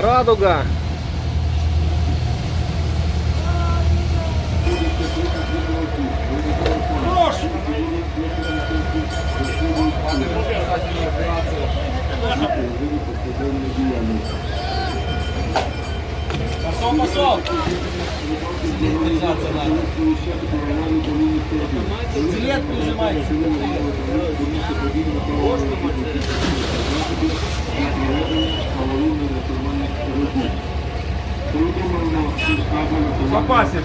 Радуга. Пошел, пошел! Держаться надо. Жилетку ужимайте. Запасів.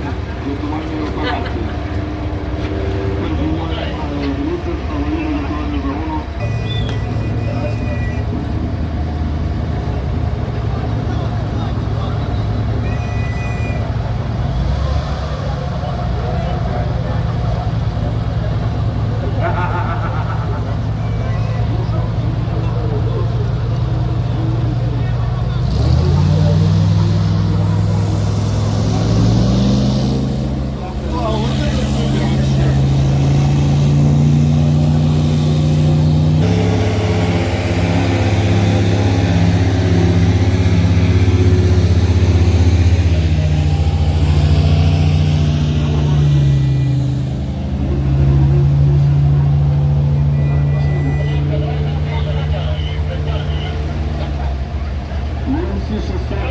Всі шосе,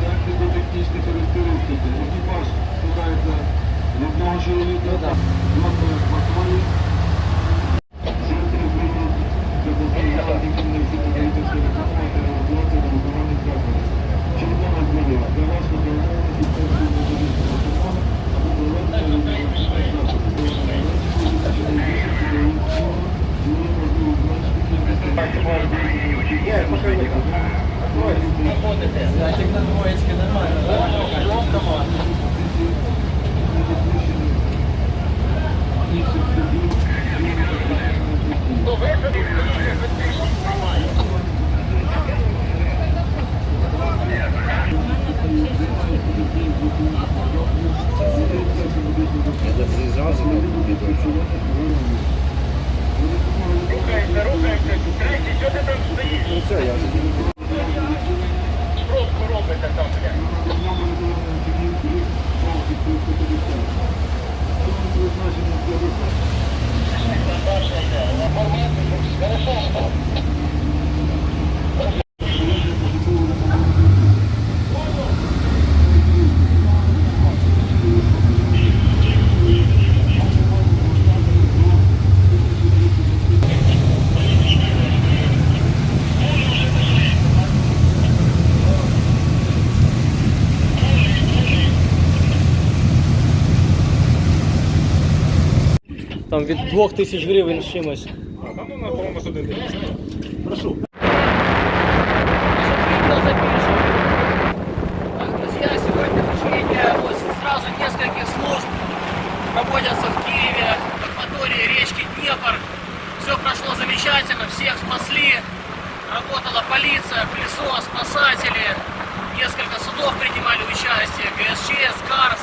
техніко-технічні характеристики. Екіпаж складається з одного чоловіка, два патрулі. Центр прийняв для дозволення дитини всі подається все реклама та реалізація на виконання заходів. Червона зброя. Для вас Thank you. не довірити допомоги або проведення виконання заходів. Зайчик на двоечке нормально. Там від 2000 гривень з чимось. Друзья, сегодня учения вот сразу нескольких служб проводятся в Киеве, в акватории речки Днепр. Все прошло замечательно, всех спасли. Работала полиция, пылесос, спасатели. Несколько судов принимали участие. ГСЧ, СКАРС,